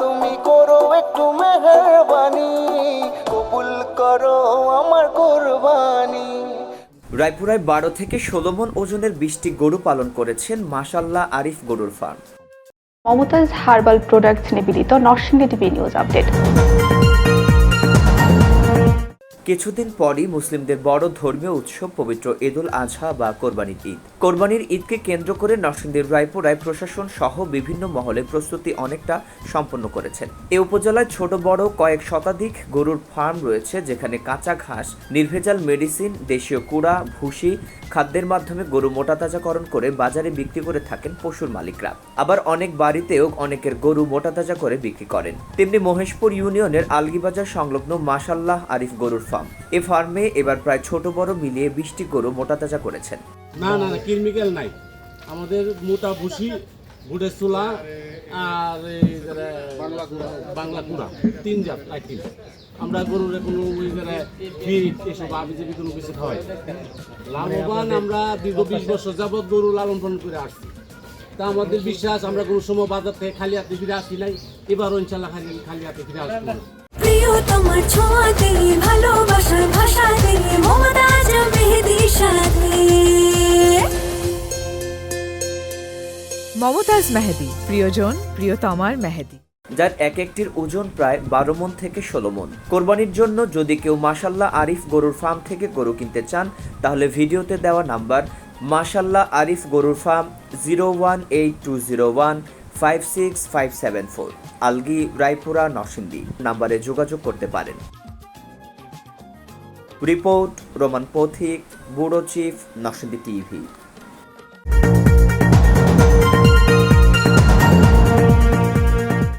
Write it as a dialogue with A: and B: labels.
A: তুমি করো একটু মেহরবানি কবুল করো আমার কুরবানি।
B: রায়পুরায় বারো থেকে ষোলো মন ওজনের বিশটি গরু পালন করেছেন মাসাল্লাহ আরিফ গরুর ফার্ম।
C: মমতাজ হার্বাল প্রোডাক্টস নিবেদিত নরসিংদী টিভি নিউজ আপডেট।
B: কিছুদিন পরই মুসলিমদের বড় ধর্মীয় উৎসব পবিত্র ঈদুল আজহা বা কোরবানির ঈদ। কোরবানির ঈদকে কেন্দ্র করে নরসিংদীর রায়পুরায় প্রশাসন সহ বিভিন্ন মহলে প্রস্তুতি অনেকটা সম্পন্ন করেছেন। এ উপজেলায় ছোট, বড় কয়েক শতাধিক গরুর ফার্ম রয়েছে, যেখানে কাঁচা ঘাস, নির্ভেজাল মেডিসিন, দেশীয় কুড়া, ভুসি, খাদ্যের মাধ্যমে গরু মোটাতাজাকরণ করে বাজারে বিক্রি করে থাকেন পশুর মালিকরা। আবার অনেক বাড়িতেও অনেকের গরু মোটাতাজা করে বিক্রি করেন। তেমনি মহেশপুর ইউনিয়নের আলগিবাজার সংলগ্ন মাসাল্লাহ আরিফ গরুর ফার্ম। এ ফার্মে এবার প্রায় ছোট বড় মিলিয়ে বিশটি গরু মোটাতাজা করেছেন।
D: না না না কেমিক্যাল নাই। আমাদের মোটা ভুসি বুটের চুলা আর এই বাংলা কুড়া তিন জাত আইটেম আমরা গরুর কোনো ওই ফিট এসব আবি যাবি কোনো কিছু খাওয়াই লাভবান আমরা দীর্ঘ বিশ বছর যাবৎ গরু লালন পালন করে আসছি। তা আমাদের বিশ্বাস আমরা কোনো সময় বাজার থেকে খালি হাতে ফিরে আসি নাই। এবারও ইনশাল্লাহ খালি খালি হাতে ফিরে আসব।
E: তোমার ছোঁয়াতে
F: মমতাজ মেহেদি, প্রিয়জন প্রিয়তমার মেহেদি।
B: যার এক একটির ওজন প্রায় বারো মন থেকে ষোলো মন। কোরবানির জন্য যদি কেউ মাসাল্লাহ আরিফ গরুর ফার্ম থেকে গরু কিনতে চান, তাহলে ভিডিওতে দেওয়া নাম্বার মাসাল্লাহ আরিফ গরুর farm zero one eight two zero one five six five seven four, Algi, Raipura, Narsingdi. নাম্বারে যোগাযোগ করতে পারেন। Report, Roman Pathik, bureau chief, Narsingdi TV.